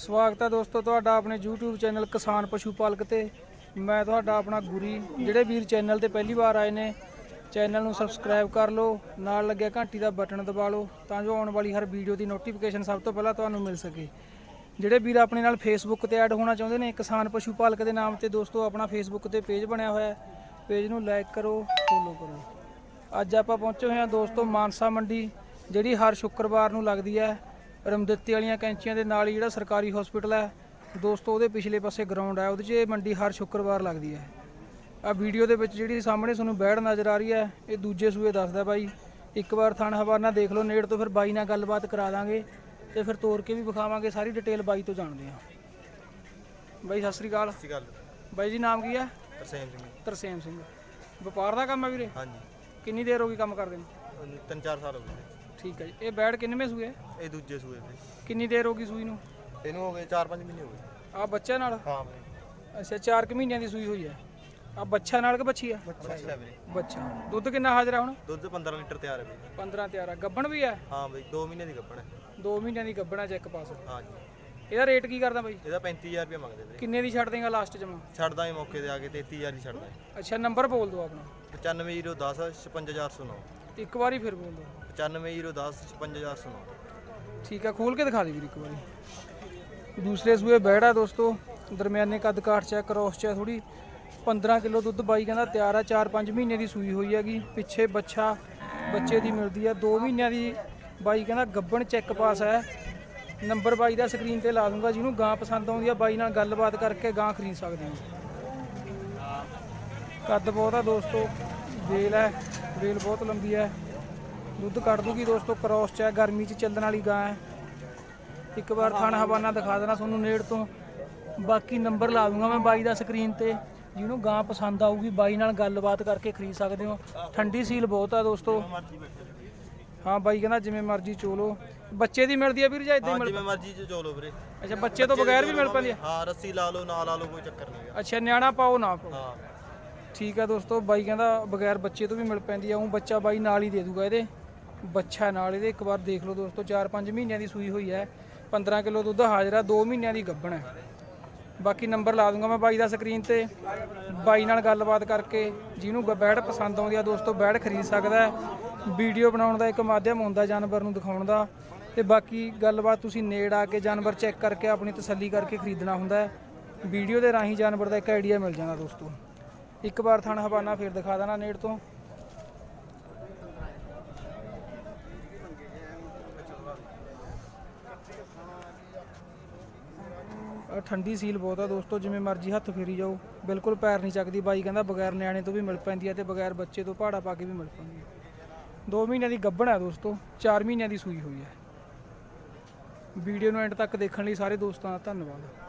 ਸਵਾਗਤ ਹੈ ਦੋਸਤੋ ਤੁਹਾਡਾ ਆਪਣੇ YouTube ਚੈਨਲ ਕਿਸਾਨ ਪਸ਼ੂ ਪਾਲਕ ਤੇ। ਮੈਂ ਤੁਹਾਡਾ ਆਪਣਾ ਗੁਰੀ, ਜਿਹੜੇ ਵੀਰ ਚੈਨਲ ਤੇ ਪਹਿਲੀ ਵਾਰ ਆਏ ਨੇ, ਚੈਨਲ ਨੂੰ ਸਬਸਕ੍ਰਾਈਬ ਕਰ ਲਓ, ਨਾਲ ਲੱਗਿਆ ਘੰਟੀ ਦਾ ਬਟਨ ਦਬਾ ਲਓ, ਤਾਂ ਜੋ ਆਉਣ ਵਾਲੀ ਹਰ ਵੀਡੀਓ ਦੀ ਨੋਟੀਫਿਕੇਸ਼ਨ ਸਭ ਤੋਂ ਪਹਿਲਾਂ ਤੁਹਾਨੂੰ ਮਿਲ ਸਕੇ। ਜਿਹੜੇ ਵੀਰ ਆਪਣੇ ਨਾਲ ਫੇਸਬੁੱਕ ਤੇ ਐਡ ਹੋਣਾ ਚਾਹੁੰਦੇ ਨੇ, ਕਿਸਾਨ ਪਸ਼ੂ ਪਾਲਕ ਦੇ ਨਾਮ ਤੇ ਦੋਸਤੋ ਆਪਣਾ ਫੇਸਬੁੱਕ ਤੇ ਪੇਜ ਬਣਿਆ ਹੋਇਆ ਹੈ। ਪੇਜ ਨੂੰ ਲਾਈਕ ਕਰੋ ਫੋਲੋ ਕਰੋ। ਅੱਜ ਆਪਾਂ ਪਹੁੰਚੇ ਹੋਏ ਹਾਂ ਦੋਸਤੋ ਮਾਨਸਾ ਮੰਡੀ, ਜਿਹੜੀ ਹਰ ਸ਼ੁੱਕਰਵਾਰ ਨੂੰ ਲੱਗਦੀ ਹੈ। ਰਮਦਿੱਤੇ ਵਾਲੀਆਂ ਕੈਂਚੀਆਂ ਦੇ ਨਾਲ ਹੀ ਜਿਹੜਾ ਸਰਕਾਰੀ ਹਸਪੀਟਲ ਹੈ ਦੋਸਤੋ ਉਹਦੇ ਪਿਛਲੇ ਪਾਸੇ ਗਰਾਊਂਡ ਹੈ ਉਹਦੇ 'ਚ ਇਹ ਮੰਡੀ ਹਰ ਸ਼ੁੱਕਰਵਾਰ ਲੱਗਦੀ ਹੈ। ਆ ਵੀਡੀਓ ਦੇ ਵਿੱਚ ਜਿਹੜੀ ਸਾਹਮਣੇ ਤੁਹਾਨੂੰ ਬੈੜ ਨਜ਼ਰ ਆ ਰਹੀ ਹੈ ਇਹ ਦੂਜੇ ਸੂਏ ਦੱਸਦਾ ਬਾਈ ਇੱਕ ਵਾਰ ਥਣ ਹਵਾਨਾ ਦੇਖ ਲਓ ਨੇੜ ਤੋਂ ਫਿਰ ਬਾਈ ਨਾਲ ਗੱਲਬਾਤ ਕਰਾ ਦਾਂਗੇ ਤੇ ਫਿਰ ਤੋੜ ਕੇ ਵੀ ਵਿਖਾਵਾਂਗੇ ਸਾਰੀ ਡਿਟੇਲ ਬਾਈ ਤੋਂ ਜਾਣਦੇ ਹਾਂ। ਬਾਈ ਸਤਿ ਸ੍ਰੀ ਅਕਾਲ। ਸਤਿ ਸ਼੍ਰੀ ਅਕਾਲ। ਬਾਈ ਜੀ ਨਾਮ ਕੀ ਹੈ? ਤਰਸੇਮ ਸਿੰਘ ਤਰਸੇਮ ਸਿੰਘ। ਵਪਾਰ ਦਾ ਕੰਮ ਹੈ ਵੀਰੇ? ਹਾਂਜੀ। ਕਿੰਨੀ ਦੇਰ ਹੋ ਗਈ ਕੰਮ ਕਰਦੇ ਨੂੰ? ਤਿੰਨ ਚਾਰ ਸਾਲ ਹੋ ਗਏ। ਠੀਕ ਹੈ ਜੀ। ਇਹ ਬੈੜ ਕਿੰਨਵੇਂ ਸੂਏ? ਹੈ? ਇਹ ਦੂਜੇ ਸੂਏ ਤੇ ਕਿੰਨੀ ਦੇਰ ਹੋ ਗਈ ਸੂਈ ਨੂੰ? ਇਹਨੂੰ ਹੋ ਗਏ 4-5 ਮਹੀਨੇ ਹੋ ਗਏ। ਆ ਬੱਚਾ ਨਾਲ? ਹਾਂ ਵੀਰੇ ਅੱਛਾ 4 ਕੁ ਮਹੀਨਿਆਂ ਦੀ ਸੂਈ ਹੋਈ ਹੈ। ਆ ਬੱਚਾ ਨਾਲ ਕਿ ਬੱਚੀ ਆ? ਅੱਛਾ ਵੀਰੇ। ਬੱਚਾ। ਦੁੱਧ ਕਿੰਨਾ ਹਾਜ਼ਰ ਆ ਹੁਣ? ਦੁੱਧ 15 ਲੀਟਰ ਤਿਆਰ ਹੈ ਵੀਰੇ 15 ਤਿਆਰਾ ਗੱਬਣ ਵੀ ਹੈ? ਹਾਂ ਬਈ 2 ਮਹੀਨੇ ਦੀ ਗੱਭਣ ਹੈ। 2 ਮਹੀਨਿਆਂ ਦੀ ਗੱਬਣਾ ਚ ਇੱਕ ਪਾਸ ਹਾਂ ਜੀ। ਇਹਦਾ ਰੇਟ ਕੀ ਕਰਦਾ ਬਾਈ? ਇਹਦਾ 35000 ਰੁਪਏ ਮੰਗਦੇ ਵੀਰੇ। ਕਿੰਨੇ ਦੀ ਛੱਡ ਦੇਗਾ ਲਾਸਟ ਜਮਾ? ਛੱਡਦਾ ਹੀ ਮੌਕੇ ਤੇ ਆ ਕੇ 33000 ਦੀ ਛੱਡਦਾ ਹੈ। ਅੱਛਾ ਨੰਬਰ ਬੋਲ ਦਿਓ ਆਪਣਾ। 95010 56409 ਇੱਕ ਵਾਰੀ ਫਿਰ ਬੋਲ ਦਿਓ। 95010 56409 ਠੀਕ ਹੈ ਖੋਲ ਕੇ ਦਿਖਾ ਦੇ ਵੀਰ ਇੱਕ ਵਾਰੀ। ਦੂਸਰੇ ਸੂਏ ਬੈੜਾ ਦੋਸਤੋ ਦਰਮਿਆਨੇ ਕੱਦ ਕਾਠ ਚੈੱਕ ਕਰੋਸ ਚ ਥੋੜੀ 15 ਕਿਲੋ ਦੁੱਧ ਬਾਈ ਕਹਿੰਦਾ ਤਿਆਰ ਆ 4-5 ਮਹੀਨੇ ਦੀ ਸੂਈ ਹੋਈ ਹੈਗੀ। ਪਿੱਛੇ ਬੱਚਾ ਬੱਚੇ ਦੀ ਮਿਲਦੀ ਆ 2 ਮਹੀਨਿਆਂ ਦੀ ਬਾਈ ਕਹਿੰਦਾ ਗੱਬਣ ਚੈੱਕ ਪਾਸ ਹੈ। ਨੰਬਰ ਬਾਈ ਦਾ ਸਕਰੀਨ ਤੇ ਲਾ ਦੂੰਗਾ ਜਿਹਨੂੰ ਗਾਂ ਪਸੰਦ ਆਉਂਦੀ ਆ ਬਾਈ ਨਾਲ ਗੱਲਬਾਤ ਕਰਕੇ ਗਾਂ ਖਰੀਦ ਸਕਦੇ ਹੋ। ਕੱਦ ਬਹੁਤ ਆ ਦੋਸਤੋ। ਵੇਲ ਹੈ ਵੇਲ ਬਹੁਤ ਲੰਬੀ ਹੈ। ਦੁੱਧ ਕੱਢ ਦੂਗੀ ਦੋਸਤੋ ਕ੍ਰੋਸ ਚ ਹੈ ਗਰਮੀ ਚ ਚੱਲਣ ਵਾਲੀ ਗਾਂ ਹੈ। ਇੱਕ ਵਾਰ ਥਣ ਹਵਾਨਾ ਦਿਖਾ ਦੇਣਾ ਤੁਹਾਨੂੰ ਨੇੜ ਤੋਂ। ਬਾਕੀ ਨੰਬਰ ਲਾ ਦੂੰਗਾ ਮੈਂ ਬਾਈ ਦਾ ਸਕਰੀਨ ਤੇ। ਜਿਹਨੂੰ ਗਾਂ ਪਸੰਦ ਆਊਗੀ ਬਾਈ ਨਾਲ ਗੱਲਬਾਤ ਕਰਕੇ ਖਰੀਦ ਸਕਦੇ ਹੋ। ਠੰਡੀ ਸੀਲ ਬਹੁਤ ਆ ਦੋਸਤੋ। ਹਾਂ ਬਾਈ ਕਹਿੰਦਾ ਜਿਵੇਂ ਮਰਜ਼ੀ ਚੋਲੋ। ਬੱਚੇ ਦੀ ਮਿਲਦੀ ਆ ਵੀਰ ਜਾਂ ਇਦਾਂ ਹਾਂ ਮਿਲ ਜਿਵੇਂ ਮਰਜ਼ੀ ਚ ਚੋਲੋ ਵੀਰੇ। ਅੱਛਾ ਬੱਚੇ ਤੋਂ ਬਗੈਰ ਵੀ ਮਿਲ ਪੈਂਦੀ ਆ ਹਾਂ ਰੱਸੀ ਲਾ ਲਓ ਨਾ ਲਾ ਲਓ ਕੋਈ ਚੱਕਰ ਨਹੀਂ ਅੱਛਾ ਨਿਆਣਾ ਪਾਓ ਨਾ ਪਾਓ। ਹਾਂ। ਠੀਕ ਆ ਦੋਸਤੋ, ਬਾਈ ਕਹਿੰਦਾ ਬਗੈਰ ਬੱਚੇ ਤੋਂ ਵੀ ਮਿਲ ਪੈਂਦੀ ਆ, ਉਹ ਬੱਚਾ ਬਾਈ ਨਾਲ ਹੀ ਦੇ ਦੂਗਾ ਇਹਦੇ। ਬੱਚਾ ਨਾਲ ਇਹਦੇ, ਇੱਕ ਵਾਰ ਦੇਖ ਲਓ ਦੋਸਤੋ 4-5 ਮਹੀਨਿਆਂ ਦੀ ਸੂਈ ਹੋਈ ਹੈ। 15 ਕਿਲੋ ਦੁੱਧ ਹਾਜ਼ਰਾ ਆ 2 ਮਹੀਨਿਆਂ ਦੀ ਗੱਭਣ ਹੈ। ਬਾਕੀ ਨੰਬਰ ਲਾ ਦੂੰਗਾ ਮੈਂ ਬਾਈ ਦਾ ਸਕਰੀਨ ਤੇ। ਬਾਈ ਨਾਲ ਗੱਲਬਾਤ ਕਰਕੇ ਜਿਹਨੂੰ ਗ- ਬੈੜ ਪਸੰਦ ਆਉਂਦੀ ਆ ਦੋਸਤੋ, ਬੈੜ ਖਰੀਦ ਸਕਦਾ ਵੀਡੀਓ ਬਣਾਉਣ ਦਾ ਇੱਕ ਮਾਧਿਅਮ ਹੁੰਦਾ ਜਾਨਵਰ ਨੂੰ ਦਿਖਾਉਣ ਦਾ। ਤੇ ਬਾਕੀ ਗੱਲਬਾਤ ਤੁਸੀਂ ਨੇੜ ਆ ਕੇ ਜਾਨਵਰ ਚੈੱਕ ਕਰਕੇ ਆਪਣੀ ਤਸੱਲੀ ਕਰਕੇ ਖਰੀਦਣਾ ਹੁੰਦਾ ਵੀਡੀਓ ਦੇ ਰਾਹੀਂ ਜਾਨਵਰ ਦਾ ਇੱਕ ਆਈਡੀਆ ਮਿਲ ਜਾਂਦਾ ਦੋਸਤੋ। ਇੱਕ ਵਾਰ ਥਣ ਹਵਾਨਾ ਫੇਰ ਦਿਖਾ ਦੇਣਾ ਨੇੜ ਤੋਂ। ਠੰਡੀ ਸੀਲ ਬਹੁਤ ਆ ਦੋਸਤੋ, ਜਿਵੇਂ ਮਰਜ਼ੀ ਹੱਥ ਫੇਰੀ ਜਾਓ। ਬਿਲਕੁਲ ਪੈਰ ਨਹੀਂ ਚੱਕਦੀ, ਬਾਈ ਕਹਿੰਦਾ ਬਗੈਰ ਨਿਆਣੇ ਤੋਂ ਵੀ ਮਿਲ ਪੈਂਦੀ ਹੈ ਤੇ ਬਗੈਰ ਬੱਚੇ ਤੋਂ ਪਹਾੜਾ ਪਾ ਕੇ ਵੀ ਮਿਲ ਪੈਂਦੀ ਹੈ 2 ਮਹੀਨਿਆਂ ਦੀ ਗੱਭਣ ਹੈ ਦੋਸਤੋ 4 ਮਹੀਨਿਆਂ ਦੀ ਸੂਈ ਹੋਈ ਹੈ ਵੀਡੀਓ ਨੂੰ ਐਂਡ ਤੱਕ ਦੇਖਣ ਲਈ ਸਾਰੇ ਦੋਸਤਾਂ ਦਾ ਧੰਨਵਾਦ।